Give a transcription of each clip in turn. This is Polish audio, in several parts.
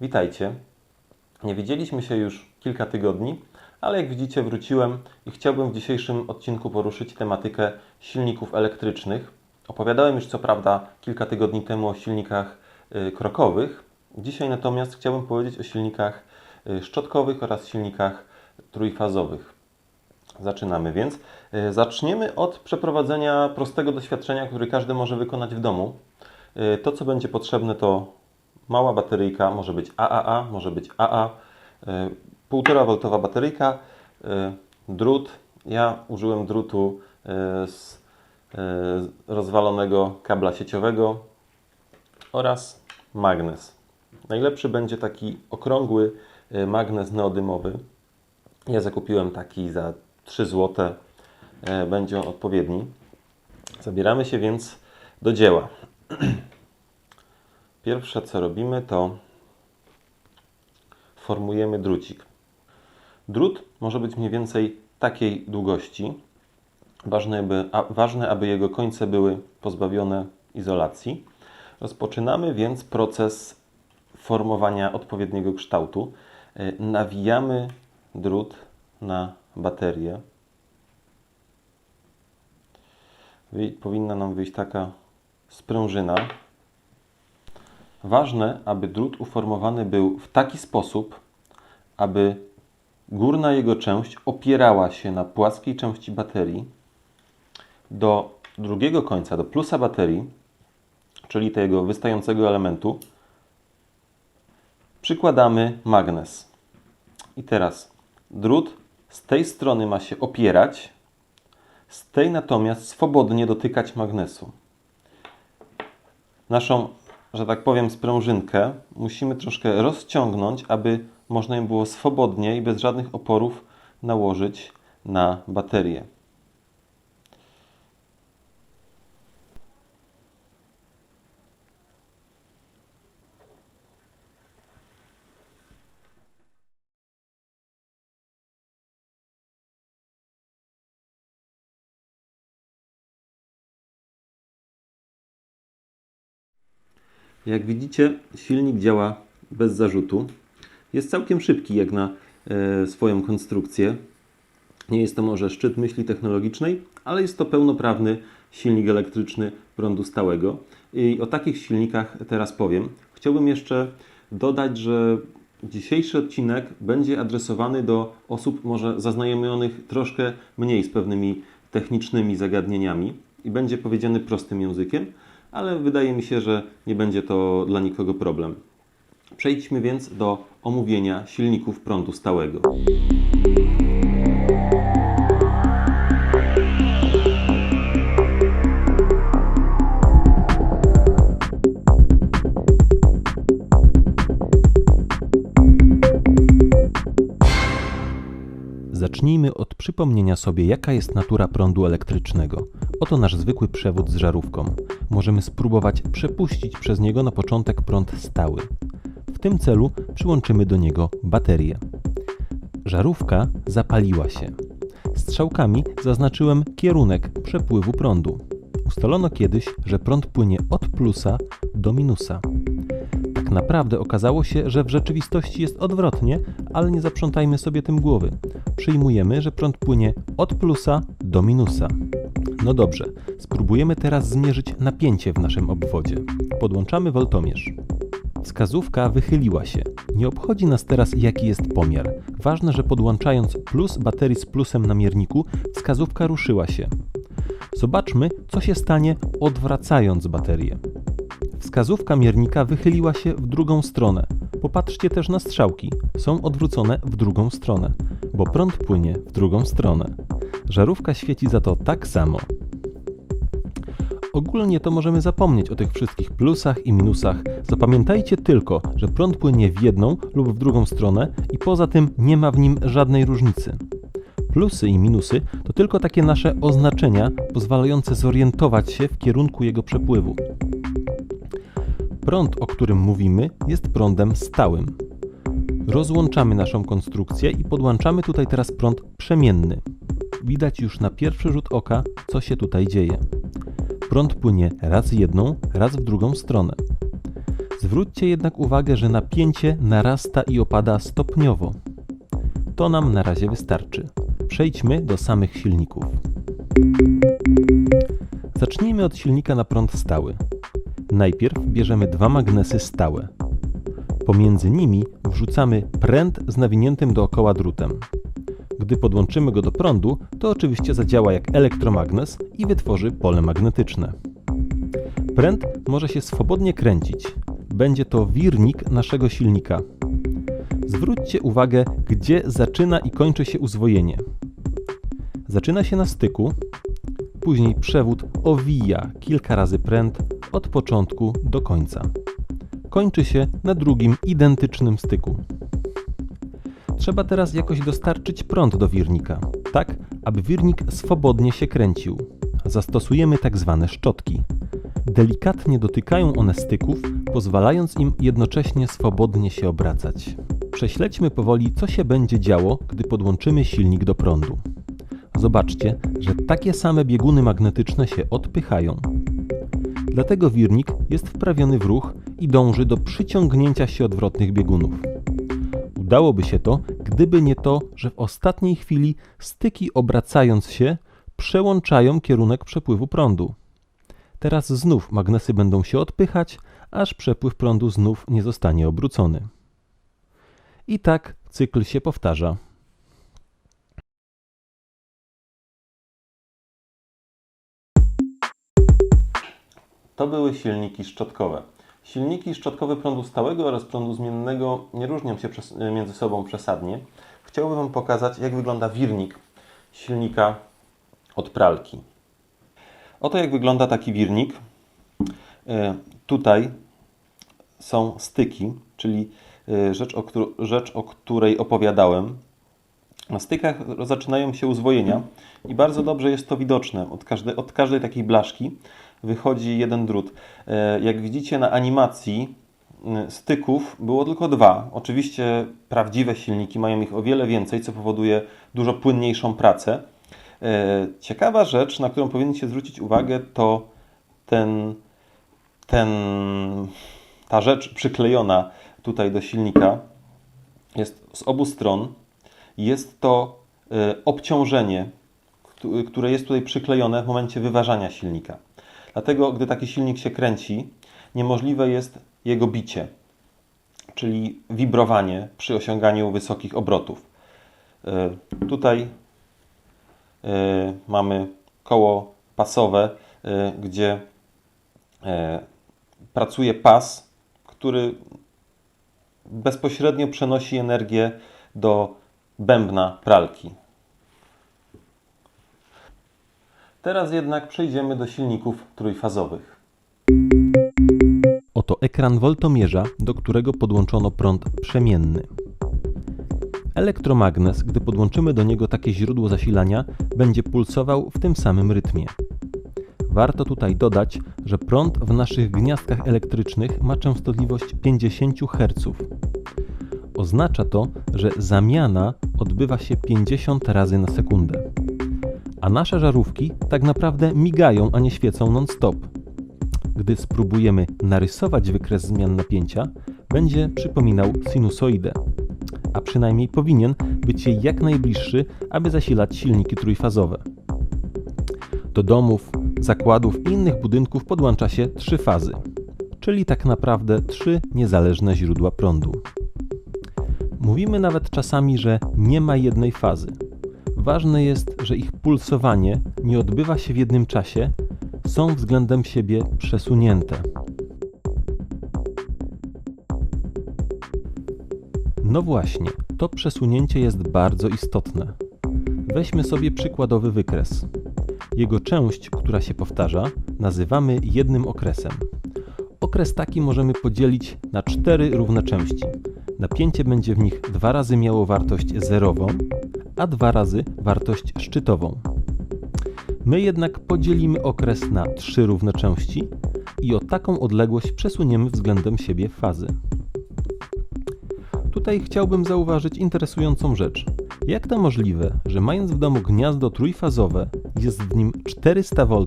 Witajcie. Nie widzieliśmy się już kilka tygodni, ale jak widzicie wróciłem i chciałbym w dzisiejszym odcinku poruszyć tematykę silników elektrycznych. Opowiadałem już co prawda kilka tygodni temu o silnikach y, krokowych. Dzisiaj natomiast chciałbym powiedzieć o silnikach y, szczotkowych oraz silnikach trójfazowych. Zaczynamy więc. Y, Zaczniemy od przeprowadzenia prostego doświadczenia, który każdy może wykonać w domu. To, co będzie potrzebne, to mała bateryjka, może być AAA, może być AA, y, 1,5 V bateryjka, y, drut. Ja użyłem drutu y, z rozwalonego kabla sieciowego oraz magnes. Najlepszy będzie taki okrągły magnes neodymowy. Ja zakupiłem taki za 3 zł. E, Będzie on odpowiedni. Zabieramy się więc do dzieła. Pierwsze co robimy to formujemy drucik. Drut może być mniej więcej takiej długości. Ważne, aby, a, ważne, aby jego końce były pozbawione izolacji. Rozpoczynamy więc proces formowania odpowiedniego kształtu. E, Nawijamy drut na baterię. Powinna nam wyjść taka sprężyna. Ważne, aby drut uformowany był w taki sposób, aby górna jego część opierała się na płaskiej części baterii. Do drugiego końca, do plusa baterii, czyli tego wystającego elementu, przykładamy magnes. I teraz drut z tej strony ma się opierać, z tej natomiast swobodnie dotykać magnesu. Naszą, że tak powiem, sprężynkę musimy troszkę rozciągnąć, aby można ją było swobodnie i bez żadnych oporów nałożyć na baterię. Jak widzicie, silnik działa bez zarzutu. Jest całkiem szybki jak na e, swoją konstrukcję. Nie jest to może szczyt myśli technologicznej, ale jest to pełnoprawny silnik elektryczny prądu stałego. I o takich silnikach teraz powiem. Chciałbym jeszcze dodać, że dzisiejszy odcinek będzie adresowany do osób może zaznajomionych troszkę mniej z pewnymi technicznymi zagadnieniami i będzie powiedziany prostym językiem, ale wydaje mi się, że nie będzie to dla nikogo problem. Przejdźmy więc do omówienia silników prądu stałego. Zacznijmy od przypomnienia sobie, jaka jest natura prądu elektrycznego. Oto nasz zwykły przewód z żarówką. Możemy spróbować przepuścić przez niego na początek prąd stały. W tym celu przyłączymy do niego baterię. Żarówka zapaliła się. Strzałkami zaznaczyłem kierunek przepływu prądu. Ustalono kiedyś, że prąd płynie od plusa do minusa. Tak naprawdę okazało się, że w rzeczywistości jest odwrotnie, ale nie zaprzątajmy sobie tym głowy. Przyjmujemy, że prąd płynie od plusa do minusa. No dobrze, spróbujemy teraz zmierzyć napięcie w naszym obwodzie. Podłączamy woltomierz. Wskazówka wychyliła się. Nie obchodzi nas teraz jaki jest pomiar. Ważne, że podłączając plus baterii z plusem na mierniku, wskazówka ruszyła się. Zobaczmy, co się stanie odwracając baterię. Wskazówka miernika wychyliła się w drugą stronę. Popatrzcie też na strzałki. Są odwrócone w drugą stronę, bo prąd płynie w drugą stronę. Żarówka świeci za to tak samo. Ogólnie to możemy zapomnieć o tych wszystkich plusach i minusach. Zapamiętajcie tylko, że prąd płynie w jedną lub w drugą stronę i poza tym nie ma w nim żadnej różnicy. Plusy i minusy to tylko takie nasze oznaczenia pozwalające zorientować się w kierunku jego przepływu. Prąd, o którym mówimy, jest prądem stałym. Rozłączamy naszą konstrukcję i podłączamy tutaj teraz prąd przemienny. Widać już na pierwszy rzut oka, co się tutaj dzieje. Prąd płynie raz w jedną, raz w drugą stronę. Zwróćcie jednak uwagę, że napięcie narasta i opada stopniowo. To nam na razie wystarczy. Przejdźmy do samych silników. Zacznijmy od silnika na prąd stały. Najpierw bierzemy dwa magnesy stałe. Pomiędzy nimi wrzucamy pręt z nawiniętym dookoła drutem. Gdy podłączymy go do prądu, to oczywiście zadziała jak elektromagnes i wytworzy pole magnetyczne. Pręt może się swobodnie kręcić. Będzie to wirnik naszego silnika. Zwróćcie uwagę, gdzie zaczyna i kończy się uzwojenie. Zaczyna się na styku, później przewód owija kilka razy pręt od początku do końca. Kończy się na drugim identycznym styku. Trzeba teraz jakoś dostarczyć prąd do wirnika, tak aby wirnik swobodnie się kręcił. Zastosujemy tak zwane szczotki. Delikatnie dotykają one styków, pozwalając im jednocześnie swobodnie się obracać. Prześledźmy powoli, co się będzie działo, gdy podłączymy silnik do prądu. Zobaczcie, że takie same bieguny magnetyczne się odpychają. Dlatego wirnik jest wprawiony w ruch i dąży do przyciągnięcia się odwrotnych biegunów. Udałoby się to, gdyby nie to, że w ostatniej chwili styki obracając się przełączają kierunek przepływu prądu. Teraz znów magnesy będą się odpychać, aż przepływ prądu znów nie zostanie obrócony. I tak cykl się powtarza. To były silniki szczotkowe. Silniki szczotkowe prądu stałego oraz prądu zmiennego nie różnią się przez, między sobą przesadnie. Chciałbym Wam pokazać, jak wygląda wirnik silnika od pralki. Oto jak wygląda taki wirnik. E, Tutaj są styki, czyli e, rzecz o, rzecz, o której opowiadałem. Na stykach zaczynają się uzwojenia i bardzo dobrze jest to widoczne. Od każdej, od każdej takiej blaszki wychodzi jeden drut. E, Jak widzicie na animacji y, styków było tylko dwa. Oczywiście prawdziwe silniki mają ich o wiele więcej, co powoduje dużo płynniejszą pracę. E, Ciekawa rzecz, na którą powinniście zwrócić uwagę, to ten, ten, ta rzecz przyklejona tutaj do silnika jest z obu stron. Jest to e, obciążenie, któ- które jest tutaj przyklejone w momencie wyważania silnika. Dlatego, gdy taki silnik się kręci, niemożliwe jest jego bicie, czyli wibrowanie przy osiąganiu wysokich obrotów. E, Tutaj e, mamy koło pasowe, gdzie pracuje pas, który bezpośrednio przenosi energię do bębna pralki. Teraz jednak przejdziemy do silników trójfazowych. Oto ekran woltomierza, do którego podłączono prąd przemienny. Elektromagnes, gdy podłączymy do niego takie źródło zasilania, będzie pulsował w tym samym rytmie. Warto tutaj dodać, że prąd w naszych gniazdkach elektrycznych ma częstotliwość 50 Hz. Oznacza to, że zamiana odbywa się 50 razy na sekundę. A nasze żarówki tak naprawdę migają, a nie świecą non-stop. Gdy spróbujemy narysować wykres zmian napięcia, będzie przypominał sinusoidę, a przynajmniej powinien być jej jak najbliższy, aby zasilać silniki trójfazowe. Do domów, zakładów i innych budynków podłącza się trzy fazy, czyli tak naprawdę trzy niezależne źródła prądu. Mówimy nawet czasami, że nie ma jednej fazy. Ważne jest, że ich pulsowanie nie odbywa się w jednym czasie, są względem siebie przesunięte. No właśnie, to przesunięcie jest bardzo istotne. Weźmy sobie przykładowy wykres. Jego część, która się powtarza, nazywamy jednym okresem. Okres taki możemy podzielić na cztery równe części. Napięcie będzie w nich dwa razy miało wartość zerową, a dwa razy wartość szczytową. My jednak podzielimy okres na trzy równe części i o taką odległość przesuniemy względem siebie fazy. Tutaj chciałbym zauważyć interesującą rzecz. Jak to możliwe, że mając w domu gniazdo trójfazowe jest w nim 400 V,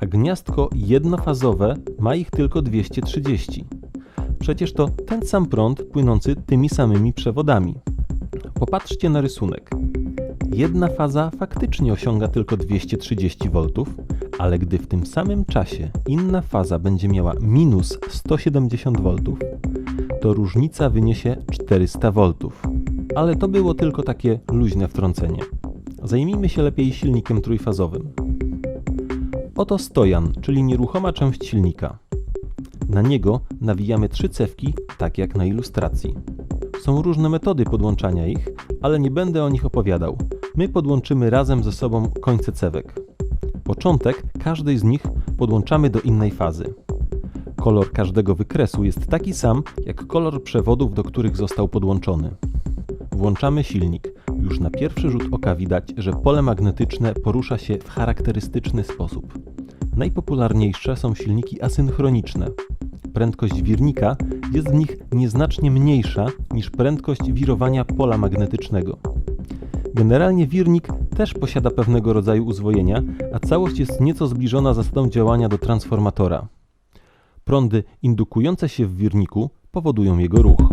a gniazdko jednofazowe ma ich tylko 230? Przecież to ten sam prąd płynący tymi samymi przewodami. Popatrzcie na rysunek. Jedna faza faktycznie osiąga tylko 230 V, ale gdy w tym samym czasie inna faza będzie miała minus 170 V, to różnica wyniesie 400 V. Ale to było tylko takie luźne wtrącenie. Zajmijmy się lepiej silnikiem trójfazowym. Oto stojan, czyli nieruchoma część silnika. Na niego nawijamy trzy cewki, tak jak na ilustracji. Są różne metody podłączania ich, ale nie będę o nich opowiadał. My podłączymy razem ze sobą końce cewek. Początek każdej z nich podłączamy do innej fazy. Kolor każdego wykresu jest taki sam, jak kolor przewodów, do których został podłączony. Włączamy silnik. Już na pierwszy rzut oka widać, że pole magnetyczne porusza się w charakterystyczny sposób. Najpopularniejsze są silniki asynchroniczne. Prędkość wirnika jest w nich nieznacznie mniejsza niż prędkość wirowania pola magnetycznego. Generalnie wirnik też posiada pewnego rodzaju uzwojenia, a całość jest nieco zbliżona zasadą działania do transformatora. Prądy indukujące się w wirniku powodują jego ruch.